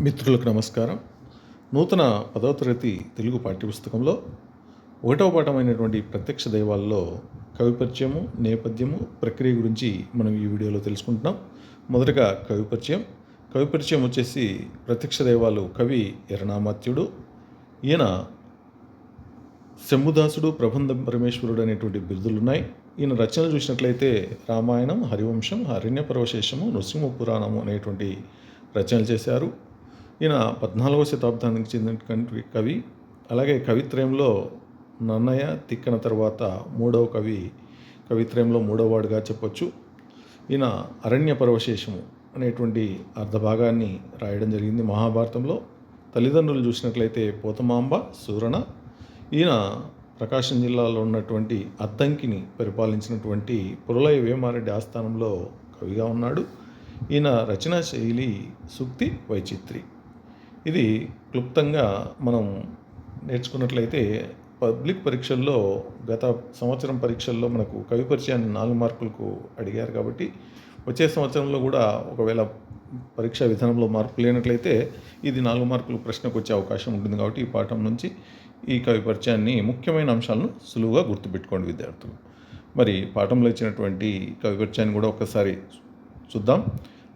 మిత్రులకు నమస్కారం. నూతన పదవ తరగతి తెలుగు పాఠ్యపుస్తకంలో ఒకటవ పాఠమైనటువంటి ప్రత్యక్ష దైవాల్లో కవిపరిచయము నేపథ్యము ప్రక్రియ గురించి మనం ఈ వీడియోలో తెలుసుకుంటున్నాం. మొదటగా కవిపరిచయం. కవిపరిచయం వచ్చేసి ప్రత్యక్ష దైవాలు కవి ఎరణామాత్యుడు ఈయన శంభుదాసుడు ప్రబంధ పరమేశ్వరుడు అనేటువంటి బిరుదులు ఉన్నాయి ఈయన రచనలు చూసినట్లయితే రామాయణం హరివంశం అరణ్య పరవశేషము నృసింహ పురాణము అనేటువంటి రచనలు చేశారు. ఈయన పద్నాలుగవ శతాబ్దానికి చెందినటువంటి కవి. అలాగే కవిత్రయంలో నన్నయ్య తిక్కన తర్వాత మూడవ కవి కవిత్రయంలో మూడవ వాడుగా చెప్పొచ్చు. ఈయన అరణ్య పరవశేషము అనేటువంటి అర్ధభాగాన్ని రాయడం జరిగింది మహాభారతంలో. తల్లిదండ్రులు చూసినట్లయితే పోతమాంబ సూరణ ఈయన ప్రకాశం జిల్లాలో ఉన్నటువంటి అద్దంకిని పరిపాలించినటువంటి పురలయ వేమారెడ్డి ఆస్థానంలో కవిగా ఉన్నాడు. ఈయన రచనా శైలి సుక్తి వైచిత్రి. ఇది క్లుప్తంగా మనం నేర్చుకున్నట్లయితే పబ్లిక్ పరీక్షల్లో గత సంవత్సరం పరీక్షల్లో మనకు కవి పరిచయాన్ని నాలుగు మార్కులకు అడిగారు కాబట్టి వచ్చే సంవత్సరంలో కూడా ఒకవేళ పరీక్షా విధానంలో మార్పు లేనట్లయితే ఇది నాలుగు మార్కులు ప్రశ్నకు వచ్చే అవకాశం ఉంటుంది కాబట్టి ఈ పాఠం నుంచి ఈ కవి పరిచయాన్ని ముఖ్యమైన అంశాలను సులువుగా గుర్తుపెట్టుకోండి విద్యార్థులు. మరి పాఠంలో ఇచ్చినటువంటి కవి పరిచయాన్ని కూడా ఒక్కసారి చూద్దాం.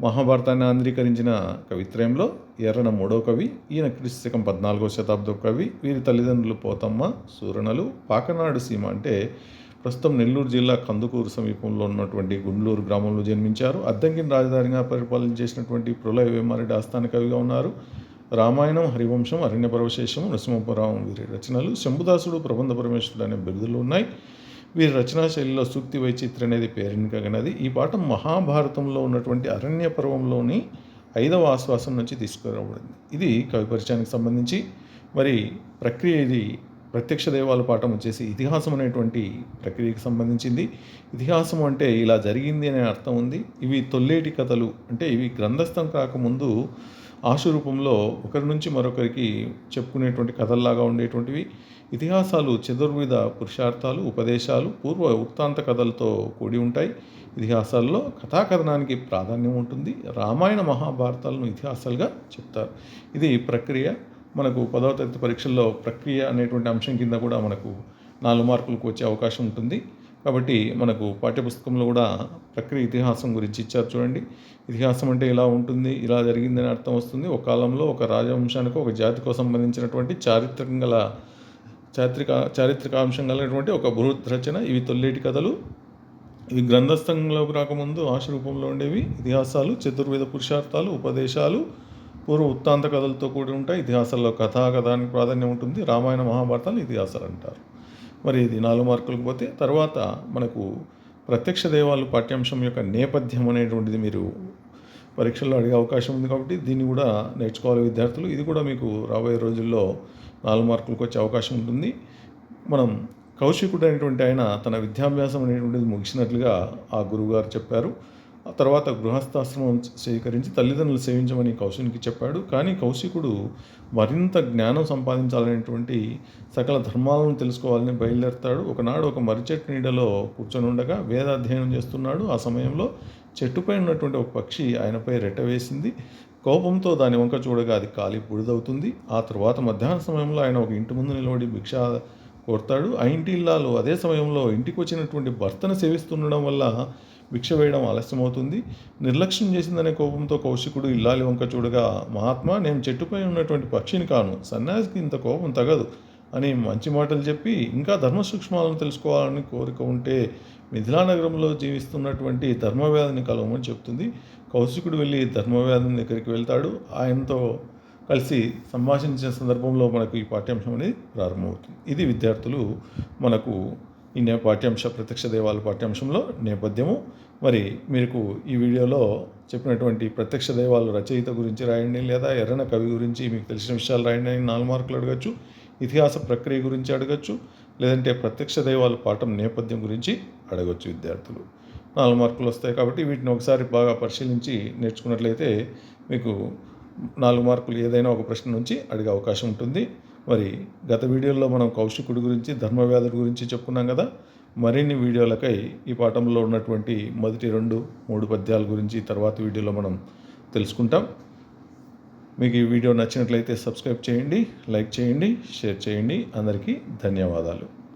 మహాభారతాన్ని ఆంధ్రీకరించిన కవిత్రయంలో ఎర్రన మూడో కవి ఈయన క్రీస్తుశకం పద్నాలుగో శతాబ్దం కవి వీరి తల్లిదండ్రులు పోతమ్మ సూరణలు పాకనాడు సీమ అంటే ప్రస్తుతం నెల్లూరు జిల్లా కందుకూరు సమీపంలో ఉన్నటువంటి గుండ్లూరు గ్రామంలో జన్మించారు. అద్దంకిని రాజధానిగా పరిపాలన చేసినటువంటి ప్రళయ వేమారెడ్డి ఆస్థాన కవిగా ఉన్నారు. రామాయణం హరివంశం అరణ్య పరవశేషం నృసింహపురం వీరి రచనలు శంభుదాసుడు ప్రబంధ పరమేశ్వరుడు అనే బిరుదులు ఉన్నాయి. వీరి రచనా శైలిలో సూక్తి వైచిత్ర అనేది పేరెన్నికగినది ఈ పాట మహాభారతంలో ఉన్నటువంటి అరణ్య పర్వంలోని ఐదవ ఆశ్వాసం నుంచి తీసుకురాబడింది. ఇది కవి పరిచయానికి సంబంధించి. మరి ప్రక్రియ ఇది ప్రత్యక్ష దైవాల పాఠం వచ్చేసి ఇతిహాసం అనేటువంటి ప్రక్రియకి సంబంధించింది. ఇతిహాసం అంటే ఇలా జరిగింది అనే అర్థం ఉంది. ఇవి తొల్లేటి కథలు అంటే ఇవి గ్రంథస్థం కాకముందు ఆశు రూపంలో ఒకరి నుంచి మరొకరికి చెప్పుకునేటువంటి కథల్లాగా ఉండేటువంటివి. ఇతిహాసాలు చతుర్విధ పురుషార్థాలు ఉపదేశాలు పూర్వ వృత్తాంత కథలతో కూడి ఉంటాయి. ఇతిహాసాల్లో కథాకథనానికి ప్రాధాన్యం ఉంటుంది. రామాయణ మహాభారతాలను ఇతిహాసాలుగా చెప్తారు. ఇది ప్రక్రియ. మనకు పదవ తరగతి పరీక్షల్లో ప్రక్రియ అనేటువంటి అంశం కింద కూడా మనకు నాలుగు మార్కులకు వచ్చే అవకాశం ఉంటుంది. కాబట్టి మనకు పాఠ్యపుస్తకంలో కూడా ప్రక్రియ ఇతిహాసం గురించి ఇచ్చారు చూడండి. ఇతిహాసం అంటే ఇలా ఉంటుంది ఇలా జరిగిందని అర్థం వస్తుంది. ఒక కాలంలో ఒక రాజవంశానికి ఒక జాతికో సంబంధించినటువంటి చారిత్రకం గల చారిత్రక చారిత్రక అంశం కలిగినటువంటి ఒక బృహత్ రచన. ఇవి తొల్లేటి కథలు. ఇవి గ్రంథస్థంలోకి రాకముందు ఆశ రూపంలో ఉండేవి. ఇతిహాసాలు చతుర్వేద పురుషార్థాలు ఉపదేశాలు పూర్వ వృత్తాంత కథలతో కూడి ఉంటాయి ఇతిహాసాల్లో కథా కథానికి ప్రాధాన్యం ఉంటుంది రామాయణ మహాభారతాలు ఇతిహాసాలు అంటారు. మరి ఇది నాలుగు మార్కులకు పోతే తర్వాత మనకు ప్రత్యక్ష దేవాలు పాఠ్యాంశం యొక్క నేపథ్యం అనేటువంటిది మీరు పరీక్షల్లో అడిగే అవకాశం ఉంది కాబట్టి దీన్ని కూడా నేర్చుకోవాలి విద్యార్థులు. ఇది కూడా మీకు రాబోయే రోజుల్లో నాలుగు మార్కులకు వచ్చే అవకాశం ఉంటుంది. మనం కౌశికుడు అనేటువంటి ఆయన తన విద్యాభ్యాసం అనేటువంటిది ముగిసినట్లుగా ఆ గురువుగారు చెప్పారు. ఆ తర్వాత గృహస్థాశ్రమం స్వీకరించి తల్లిదండ్రులు సేవించమని కౌశికునికి చెప్పాడు. కానీ కౌశికుడు మరింత జ్ఞానం సంపాదించాలనేటువంటి సకల ధర్మాలను తెలుసుకోవాలని బయలుదేరుతాడు. ఒకనాడు ఒక మర్రి చెట్టు నీడలో కూర్చొని ఉండగా వేదాధ్యయనం చేస్తున్నాడు. ఆ సమయంలో చెట్టుపై ఉన్నటువంటి ఒక పక్షి ఆయనపై రెట్ట వేసింది. కోపంతో దాని వంక చూడగా అది కాలి బుడిదవుతుంది. ఆ తర్వాత మధ్యాహ్న సమయంలో ఆయన ఒక ఇంటి ముందు నిలబడి భిక్ష కోరుతాడు. ఆ ఇంటి ఇల్లాలు అదే సమయంలో ఇంటికి వచ్చినటువంటి భర్తను సేవిస్తుండడం వల్ల భిక్ష వేయడం ఆలస్యమవుతుంది. నిర్లక్ష్యం చేసిందనే కోపంతో కౌశికుడు ఇల్లాలి వంక చూడగా మహాత్మా నేను చెట్టుపై ఉన్నటువంటి పక్షిని కాను. సన్యాసికి ఇంత కోపం తగదు అని మంచి మాటలు చెప్పి ఇంకా ధర్మ సూక్ష్మాలను తెలుసుకోవాలని కోరిక ఉంటే మిథిలానగరంలో జీవిస్తున్నటువంటి ధర్మవ్యాధిని కలవమని చెప్తుంది. కౌశికుడు వెళ్ళి ధర్మవ్యాధి దగ్గరికి వెళ్తాడు. ఆయనతో కలిసి సంభాషించిన సందర్భంలో మనకు ఈ పాఠ్యాంశం అనేది ప్రారంభమవుతుంది. ఇది విద్యార్థులు మనకు ఈ నే పాఠ్యాంశ ప్రత్యక్ష దేవాల పాఠ్యాంశంలో నేపథ్యము. మరి మీకు ఈ వీడియోలో చెప్పినటువంటి ప్రత్యక్ష దేవాలు రచయిత గురించి రాయండి లేదా ఎర్రన కవి గురించి మీకు తెలిసిన విషయాలు రాయండి అని నాలుగు మార్కులు అడగచ్చు. ఇతిహాస ప్రక్రియ గురించి అడగచ్చు. లేదంటే ప్రత్యక్ష దైవాల పాఠం నేపథ్యం గురించి అడగచ్చు విద్యార్థులు. నాలుగు మార్కులు వస్తాయి కాబట్టి వీటిని ఒకసారి బాగా పరిశీలించి నేర్చుకున్నట్లయితే మీకు నాలుగు మార్కులు ఏదైనా ఒక ప్రశ్న నుంచి అడిగే అవకాశం ఉంటుంది. మరి గత వీడియోలో మనం కౌశికుడి గురించి ధర్మవ్యాధుడి గురించి చెప్పుకున్నాం కదా. మరిన్ని వీడియోలకై ఈ పాఠంలో ఉన్నటువంటి మొదటి రెండు మూడు పద్యాల గురించి తర్వాత వీడియోలో మనం తెలుసుకుంటాం. మీకు ఈ వీడియో నచ్చినట్లయితే సబ్స్క్రైబ్ చేయండి లైక్ చేయండి షేర్ చేయండి. అందరికీ ధన్యవాదాలు.